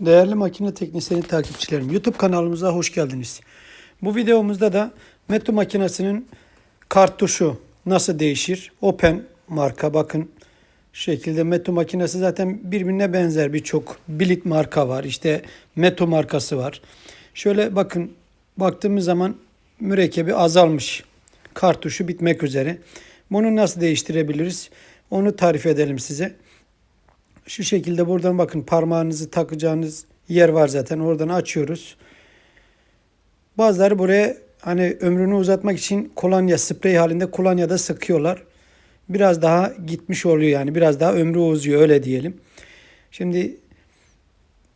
Değerli makine teknisyeni takipçilerim, YouTube kanalımıza hoş geldiniz. Bu videomuzda da Meto makinesinin kartuşu nasıl değişir? Open marka bakın. Şekilde Meto makinesi zaten birbirine benzer birçok bilit marka var. İşte Meto markası var. Şöyle bakın baktığımız zaman mürekkebi azalmış. Kartuşu bitmek üzere. Bunu nasıl değiştirebiliriz? Onu tarif edelim size. Şu şekilde buradan bakın parmağınızı takacağınız yer var zaten. Oradan açıyoruz. Bazıları buraya hani ömrünü uzatmak için kolonya sprey halinde kolonya da sıkıyorlar. Biraz daha gitmiş oluyor yani. Biraz daha ömrü uzuyor öyle diyelim. Şimdi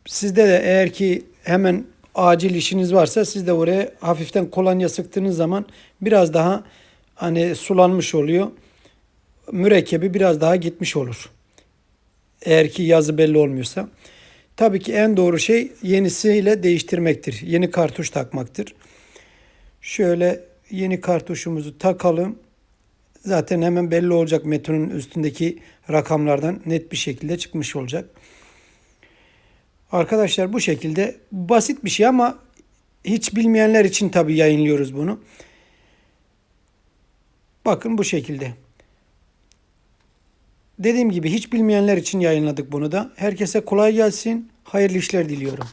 sizde de eğer ki hemen acil işiniz varsa siz de oraya hafiften kolonya sıktığınız zaman biraz daha hani sulanmış oluyor. Mürekkebi biraz daha gitmiş olur. Eğer ki yazı belli olmuyorsa. Tabii ki en doğru şey yenisiyle değiştirmektir. Yeni kartuş takmaktır. Şöyle yeni kartuşumuzu takalım. Zaten hemen belli olacak metonun üstündeki rakamlardan net bir şekilde çıkmış olacak. Arkadaşlar bu şekilde basit bir şey ama hiç bilmeyenler için tabii yayınlıyoruz bunu. Bakın bu şekilde. Dediğim gibi hiç bilmeyenler için yayınladık bunu da. Herkese kolay gelsin. Hayırlı işler diliyorum.